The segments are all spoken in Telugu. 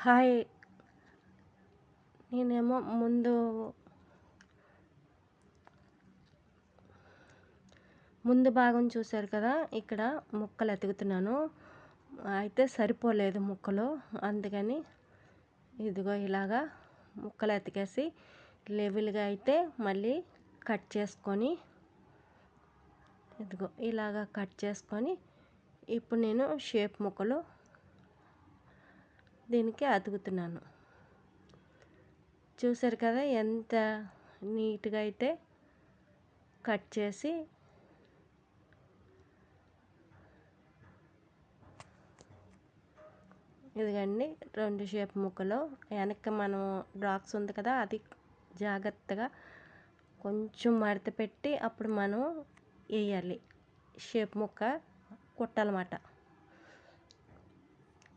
హాయ్. నేనేమో ముందు ముందు భాగం చూశారు కదా ఇక్కడ ముక్కలు ఎతుకుతున్నాను. అయితే సరిపోలేదు ముక్కలు అందుకని ఇదిగో ఇలాగా ముక్కలు ఎతికేసి లెవెల్గా అయితే మళ్ళీ కట్ చేసుకొని ఇదిగో ఇలాగా కట్ చేసుకొని ఇప్పుడు నేను షేప్ ముక్కలు దీనికి అతుకుతున్నాను. చూసారు కదా ఎంత నీట్గా అయితే కట్ చేసి ఇదిగండి రెండు షేప్ ముక్కలు. వెనక మనం డ్రాక్స్ ఉంది కదా అది జాగ్రత్తగా కొంచెం మడత పెట్టి అప్పుడు మనం వేయాలి. షేప్ ముక్క కుట్టాలన్నమాట.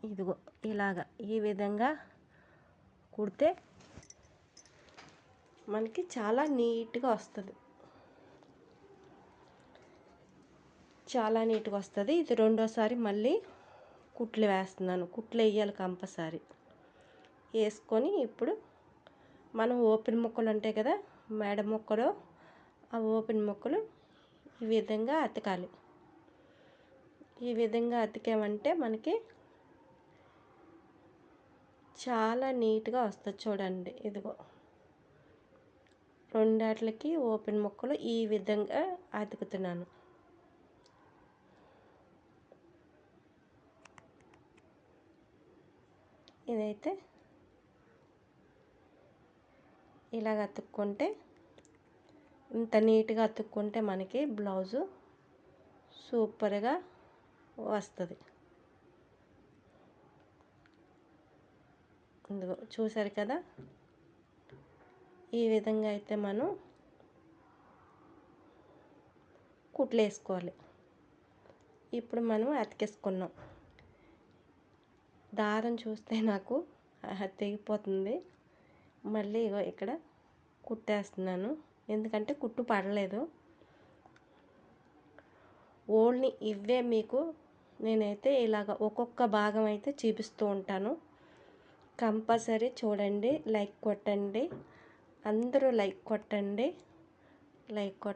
ఇదిగో ఇలాగ ఈ విధంగా కుడితే మనకి చాలా నీట్గా వస్తుంది. చాలా నీట్గా వస్తుంది. ఇది రెండోసారి మళ్ళీ కుట్లు వేస్తున్నాను. కుట్లు వేయాలి కంపల్సరీ. వేసుకొని ఇప్పుడు మనం ఓపెన్ ముక్కలు ఉంటాయి కదా మేడ ముక్కలు ఆ ఓపెన్ ముక్కలు ఈ విధంగా అతకాలి. ఈ విధంగా అతికామంటే మనకి చాలా నీట్గా వస్తుంది చూడండి. ఇదిగో. రెండాట్లకి ఓపెన్ ముక్కలు ఈ విధంగా అతుకుతున్నాను. ఇదైతే ఇలాగ అతుక్కుంటే ఇంత నీట్గా అతుక్కుంటే మనకి బ్లౌజు సూపర్గా వస్తుంది. ఇదిగో చూసారు కదా? ఈ విధంగా అయితే మనం కుట్లు వేసుకోవాలి ఇప్పుడు మనం అతికేసుకున్నాం. దారం చూస్తే నాకు తెగిపోతుంది. మళ్ళీ ఇక్కడ కుట్టేస్తున్నాను. ఎందుకంటే కుట్టు పడలేదు. ఓన్లీ ఇవే మీకు నేనైతే ఇలాగ ఒక్కొక్క భాగం అయితే చూపిస్తూ ఉంటాను. కంపల్సరీ చూడండి లైక్ కొట్టండి. అందరూ లైక్ కొట్టండి. లైక్ కొట్ట